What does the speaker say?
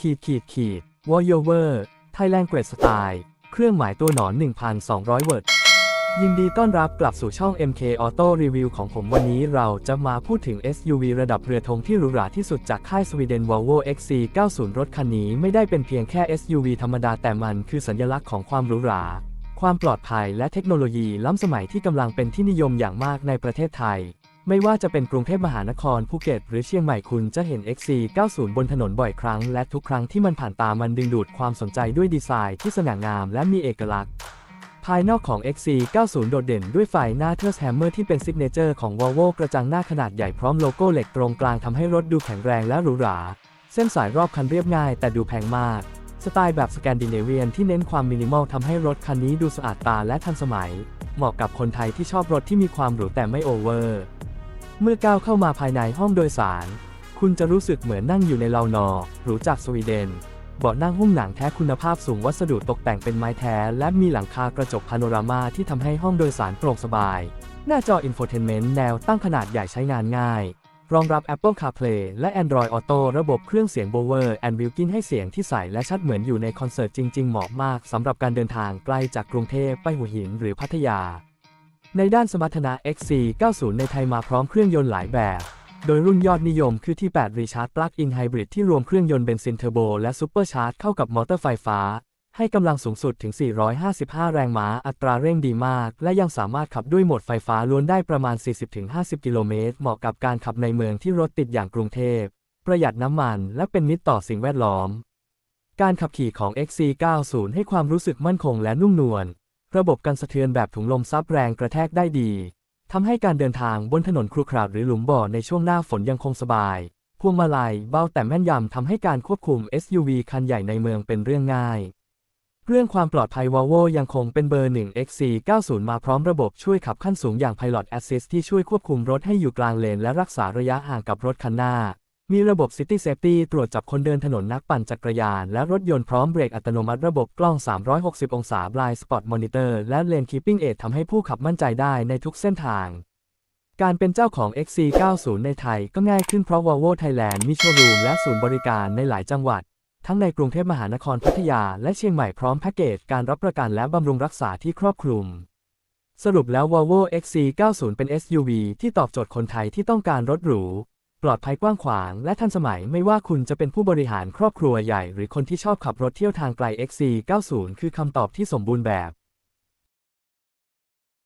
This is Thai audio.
ขีดขีดขีดวอลเวอร์ไทยแลนด์เกรดสไตล์เครื่องหมายตัวหนอน 1,200 เวิร์ด ยินดีต้อนรับกลับสู่ช่อง MK Auto Review ของผมวันนี้เราจะมาพูดถึง SUV ระดับเรือธงที่หรูหราที่สุดจากค่ายสวีเดน Volvo XC90 รถคันนี้ไม่ได้เป็นเพียงแค่ SUV ธรรมดาแต่มันคือสัญลักษณ์ของความหรูหรา ความปลอดภัยและเทคโนโลยีล้ำสมัยที่กำลังเป็นที่นิยมอย่างมากในประเทศไทย ไม่ว่าจะเป็นกรุงเทพมหานครภูเก็ตหรือเชียงใหม่คุณจะเห็น XC90 บนถนนบ่อยครั้ง และทุกครั้งที่มันผ่านตามันดึงดูดความสนใจด้วยดีไซน์ที่สง่างามและมีเอกลักษณ์ ภายนอกของ XC90 โดดเด่นด้วยไฟหน้าเทอร์สแฮมเมอร์ที่เป็นซิกเนเจอร์ของ Volvo กระจังหน้าขนาดใหญ่พร้อมโลโก้เหล็กตรงกลางทำให้รถดูแข็งแรงและหรูหรา เส้นสายรอบคันเรียบง่ายแต่ดูแพงมาก สไตล์แบบสแกนดิเนเวียนที่เน้นความมินิมอลทำให้รถคันนี้ดูสะอาดตาและทันสมัย เหมาะกับคนไทยที่ชอบรถที่มีความหรูแต่ไม่โอเวอร์ เมื่อก้าวเข้ามาภายในห้องโดยสาร คุณจะรู้สึกเหมือนนั่งอยู่ในเลานอหรูจากสวีเดน เบาะนั่งหุ้มหนังแท้คุณภาพสูงวัสดุตกแต่งเป็นไม้แท้ และมีหลังคากระจกพาโนรามาที่ทำให้ห้องโดยสารโปร่งสบาย หน้าจออินโฟเทนเมนต์แนวตั้งขนาดใหญ่ใช้งานง่าย รองรับ Apple CarPlay และ Android Auto ระบบเครื่องเสียง Bower and Wilkin ให้เสียงที่ใสและชัดเหมือนอยู่ในคอนเสิร์ตจริง ๆ เหมาะมากสำหรับการเดินทางไกลจากกรุงเทพไปหัวหินหรือพัทยา ในด้านสมรรถนะ XC90 ในไทยมาพร้อมเครื่องยนต์หลายแบบ โดยรุ่นยอดนิยมคือที่ 8 Recharge Plug-in Hybrid ที่รวมเครื่องยนต์เบนซินเทอร์โบและซูเปอร์ชาร์จเข้ากับมอเตอร์ไฟฟ้า ให้กำลังสูงสุดถึง 455 แรงม้า อัตราเร่งดีมาก และยังสามารถขับด้วยโหมดไฟฟ้าล้วนได้ประมาณ 40-50 กิโลเมตร เหมาะกับการขับในเมืองที่รถติดอย่างกรุงเทพ ประหยัดน้ำมัน และเป็นมิตรต่อสิ่งแวดล้อม การขับขี่ของ XC90 ให้ความรู้สึกมั่นคงและนุ่มนวล ระบบกันสะเทือนแบบถุงลมซับแรงกระแทกได้ดีทำให้การเดินทางบนถนนครุขระหรือหลุมบ่อในช่วงหน้าฝนยังคงสบาย พวงมาลัยเบาแต่แม่นยำทำให้การควบคุม SUV คันใหญ่ในเมืองเป็นเรื่องง่าย เรื่องความปลอดภัย Volvo ยังคงเป็นเบอร์ 1 XC90 มาพร้อมระบบช่วยขับขั้นสูงอย่าง Pilot Assist ที่ช่วยควบคุมรถให้อยู่กลางเลนและรักษาระยะห่างกับรถคันหน้า มีระบบ City Safety ตรวจจับคนเดินถนนนักปั่นจักรยาน และรถยนต์พร้อมเบรกอัตโนมัติระบบกล้อง 360 องศา Blind Spot Monitor และ Lane Keeping Aid ทำให้ผู้ขับมั่นใจได้ในทุกเส้นทาง การเป็นเจ้าของ XC90 ในไทยก็ง่ายขึ้นเพราะ Volvo Thailand มีโชว์รูมและศูนย์บริการในหลายจังหวัด ทั้งในกรุงเทพมหานครพัทยา และเชียงใหม่พร้อมแพ็กเกจการรับประกันและบำรุงรักษาที่ครอบคลุมสรุปแล้ว Volvo XC90 เป็น SUV ที่ตอบโจทย์คนไทยที่ต้องการรถหรู ปลอดภัยกว้างขวางและทันสมัยไม่ว่าคุณจะเป็นผู้บริหารครอบครัวใหญ่ หรือคนที่ชอบขับรถเที่ยวทางไกล XC90 คือคำตอบที่สมบูรณ์แบบ